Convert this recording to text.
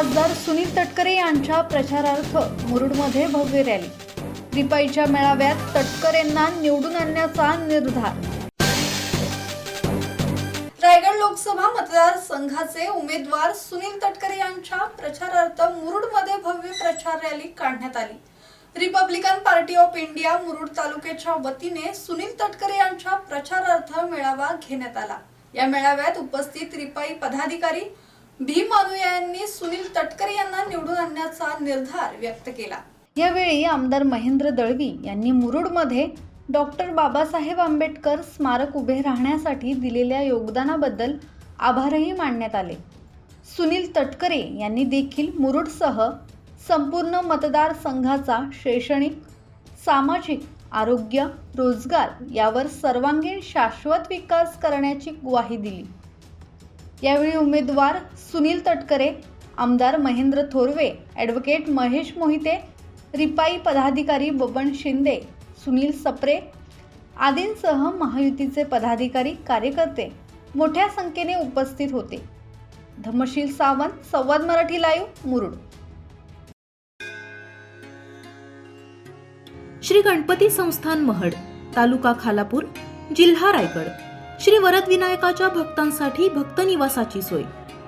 खासदार सुनील तटकरे यांच्या प्रचारार्थ मुरुडमध्ये भव्य रॅली. रिपाईच्या मेळाव्यात तटकरेंना निवडून आणण्याचा निर्धार. रायगड लोकसभा मतदारसंघाचे उमेदवार सुनील तटकरे यांच्या प्रचारार्थ मुरुडमध्ये भव्य प्रचार रॅली काढण्यात आली. Republican party of India Murud तालुक्याच्या वतीने सुनील तटकरे यांच्या प्रचारार्थ मेळावा घेण्यात आला. या मेळाव्यात उपस्थित रिपाई पदाधिकारी भीम अनुयायांनी सुनील तटकरे यांना निवडून आणण्याचा निर्धार व्यक्त केला. यावेळी आमदार महेंद्र दळवी यांनी मुरुडमध्ये डॉक्टर बाबासाहेब आंबेडकर स्मारक उभे राहण्यासाठी दिलेल्या योगदानाबद्दल आभारही मानण्यात आले. सुनील तटकरे यांनी देखील मुरुडसह संपूर्ण मतदारसंघाचा शैक्षणिक सामाजिक आरोग्य रोजगार यावर सर्वांगीण शाश्वत विकास करण्याची ग्वाही दिली. यावेळी उमेदवार सुनील तटकरे आमदार महेंद्र थोरवे ॲडव्होकेट महेश मोहिते रिपाई पदाधिकारी बबन शिंदे सुनील सप्रे आदींसह महायुतीचे पदाधिकारी कार्यकर्ते मोठ्या संख्येने उपस्थित होते. धमशील सावंत संवाद मराठी लाईव्ह मुरुड. श्री गणपती संस्थान महड तालुका खालापूर जिल्हा रायगड. श्री वरदविनायकाच्या भक्तांसाठी भक्त निवासाची सोय.